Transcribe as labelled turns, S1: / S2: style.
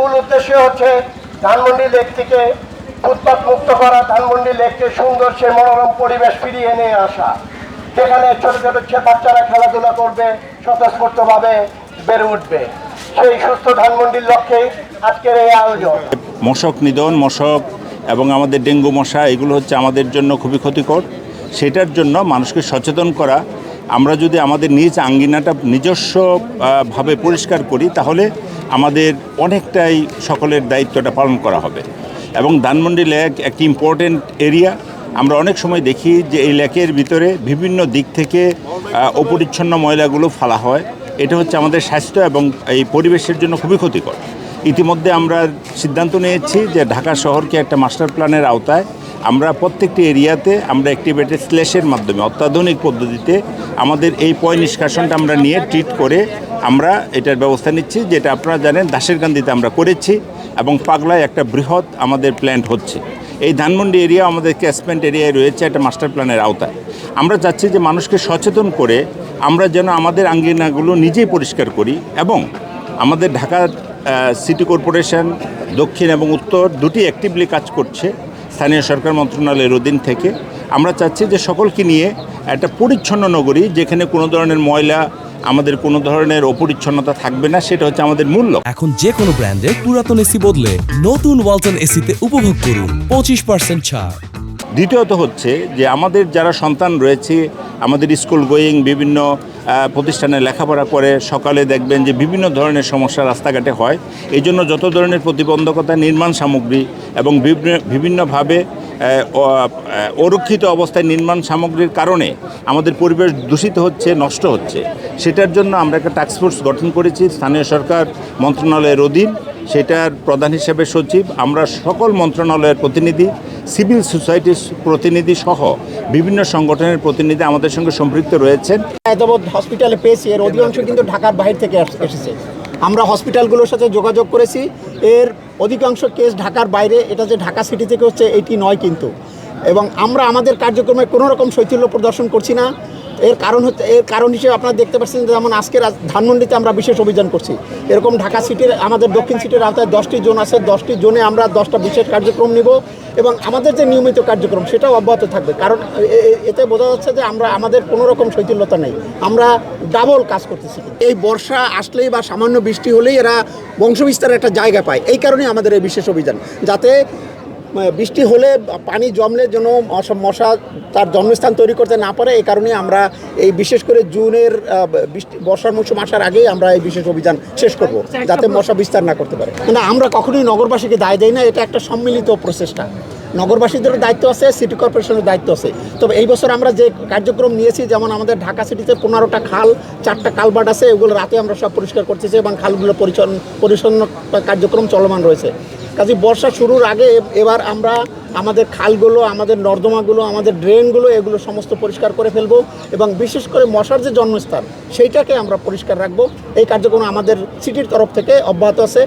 S1: মূল উদ্দেশ্য হচ্ছে ধানমন্ডি লেক থেকে উৎপাদ মুক্ত করা, ধানমন্ডি লেককে সুন্দর সে মনোরম পরিবেশ ফিরিয়ে নিয়ে আসা। যেখানে ছোট ছোট বাচ্চারা খেলাধুলা করবে, স্বতঃস্ফূর্তভাবে বেড়ে উঠবে। সেই সুস্থ ধানমন্ডির লক্ষ্যে আজকের এই আয়োজন।
S2: মশক নিধন, মশক এবং আমাদের ডেঙ্গু মশা, এগুলো হচ্ছে আমাদের জন্য খুবই ক্ষতিকর। সেটার জন্য মানুষকে সচেতন করা। আমরা যদি আমাদের নিজ আঙ্গিনাটা নিজস্ব ভাবে পরিষ্কার করি, তাহলে আমাদের অনেকটাই সকলের দায়িত্বটা পালন করা হবে। এবং ধানমন্ডি লেক একটি ইম্পর্টেন্ট এরিয়া আমরা অনেক সময় দেখি যে এই লেকের ভিতরে বিভিন্ন দিক থেকে অপরিচ্ছন্ন ময়লাগুলো ফালা হয়। এটা হচ্ছে আমাদের স্বাস্থ্য এবং এই পরিবেশের জন্য খুবই ক্ষতিকর। ইতিমধ্যে আমরা সিদ্ধান্ত নিয়েছি যে ঢাকা শহরকে একটা মাস্টার প্ল্যানের আওতায় আমরা প্রত্যেকটি এরিয়াতে আমরা অ্যাক্টিভেটেড স্ল্যাশের মাধ্যমে, অত্যাধুনিক পদ্ধতিতে আমাদের এই পয় নিষ্কাশনটা আমরা নিয়ে ট্রিট করে আমরা এটার ব্যবস্থা নিচ্ছি, যেটা আপনারা জানেন দাসেরকান্দিতে আমরা করেছি এবং পাগলায় একটা বৃহৎ আমাদের প্ল্যান্ট হচ্ছে। এই ধানমন্ডি এরিয়া আমাদের ক্যাসমেন্ট এরিয়ায় রয়েছে একটা মাস্টার প্ল্যানের আওতায়। আমরা চাচ্ছি যে মানুষকে সচেতন করে আমরা যেন আমাদের আঙ্গিনাগুলো নিজেই পরিষ্কার করি এবং আমাদের ঢাকা সিটি কর্পোরেশন দক্ষিণ এবং উত্তর দুটি অ্যাক্টিভলি কাজ করছে। স্থানীয় সরকার মন্ত্রণালয়ের অধীন থেকে আমরা চাচ্ছি যে সকলকে নিয়ে একটা পরিচ্ছন্ন নগরী যেখানে কোনো ধরনের ময়লা আমাদের কোনো ধরনের অপরিচ্ছন্নতা থাকবে না সেটা হচ্ছে আমাদের মূল্য
S3: এখন যে কোনো ব্র্যান্ডের পুরাতন এসি বদলে নতুন ওয়ালটন এসিতে উপভোগ করুন পঁচিশ পার্সেন্ট ছাড়।
S2: দ্বিতীয়ত হচ্ছে যে আমাদের যারা সন্তান রয়েছে আমাদের স্কুল গোয়িং বিভিন্ন প্রতিষ্ঠানে লেখাপড়া করে, সকালে দেখবেন যে বিভিন্ন ধরনের সমস্যা রাস্তাঘাটে হয়। এই জন্য যত ধরনের প্রতিবন্ধকতা, নির্মাণ সামগ্রী এবং বিভিন্ন- বিভিন্নভাবে অরক্ষিত অবস্থায় নির্মাণ সামগ্রীর কারণে আমাদের পরিবেশ দূষিত হচ্ছে, নষ্ট হচ্ছে। সেটার জন্য আমরা একটা টাস্কফোর্স গঠন করেছি, স্থানীয় সরকার মন্ত্রণালয়ের অধীন। সেটার প্রধান হিসেবে সচিব। আমরা সকল মন্ত্রণালয়ের প্রতিনিধি। সিভিল সোসাইটির প্রতিনিধি সহ বিভিন্ন সংগঠনের প্রতিনিধি আমাদের সঙ্গে সম্পৃক্ত রয়েছেন।
S4: হায়দ্রাবাদ হসপিটালে পেয়েছি, এর অধিকাংশ কিন্তু ঢাকার বাহির থেকে এসেছে। আমরা হসপিটালগুলোর সাথে যোগাযোগ করেছি, এর অধিকাংশ কেস ঢাকার বাইরে, এটা যে ঢাকা সিটি থেকে হচ্ছে, এটি নয় কিন্তু। এবং আমরা আমাদের কার্যক্রমে কোনো রকম শৈথিল্য প্রদর্শন করছি না। এর কারণ হচ্ছে, এর কারণ হিসেবে আপনারা দেখতে পাচ্ছেন যেমন আজকের ধানমন্ডিতে আমরা বিশেষ অভিযান করছি। এরকম ঢাকা সিটির, আমাদের দক্ষিণ সিটির আওতায় দশটি জোন আছে, দশটি জোনে আমরা দশটা বিশেষ কার্যক্রম নিব এবং আমাদের যে নিয়মিত কার্যক্রম সেটাও অব্যাহত থাকবে। কারণ এতে বোঝা যাচ্ছে যে আমরা, আমাদের কোনো রকম শৈথিল্যতা নেই। আমরা ডাবল কাজ করতেছি। এই বর্ষা আসলেই বা সামান্য বৃষ্টি হলেই এরা বংশবিস্তারের একটা জায়গা পায়। এই কারণেই আমাদের এই বিশেষ অভিযান। যাতে বৃষ্টি হলে পানি জমলে যেন মশা তার জন্মস্থান তৈরি করতে না পারে, এই কারণে আমরা এই বিশেষ করে জুনের বৃষ্টি বর্ষার মৌসুম আসার আগেই আমরা এই বিশেষ অভিযান শেষ করব, যাতে মশা বিস্তার না করতে পারে। না, আমরা কখনোই নগরবাসীকে দায় দেই না, এটা একটা সম্মিলিত প্রচেষ্টা। নগরবাসীদেরও দায়িত্ব আছে, সিটি কর্পোরেশনের দায়িত্ব আছে। তবে এই বছর আমরা যে কার্যক্রম নিয়েছি, যেমন আমাদের ঢাকা সিটিতে পনেরোটা খাল, চারটা কালবাট আছে এগুলো রাতে আমরা সব পরিষ্কার করতেছি এবং খালগুলো পরিচ্ছন্ন পরিচ্ছন্ন কার্যক্রম চলমান রয়েছে। কাজে বর্ষা শুরুর আগে এবার আমরা আমাদের খালগুলো, আমাদের নর্দমাগুলো, আমাদের ড্রেনগুলো এগুলো সমস্ত পরিষ্কার করে ফেলব এবং বিশেষ করে মশার যে জন্মস্থান, সেইটাকে আমরা পরিষ্কার রাখব। এই কার্যক্রম আমাদের সিটির তরফ থেকে অব্যাহত আছে।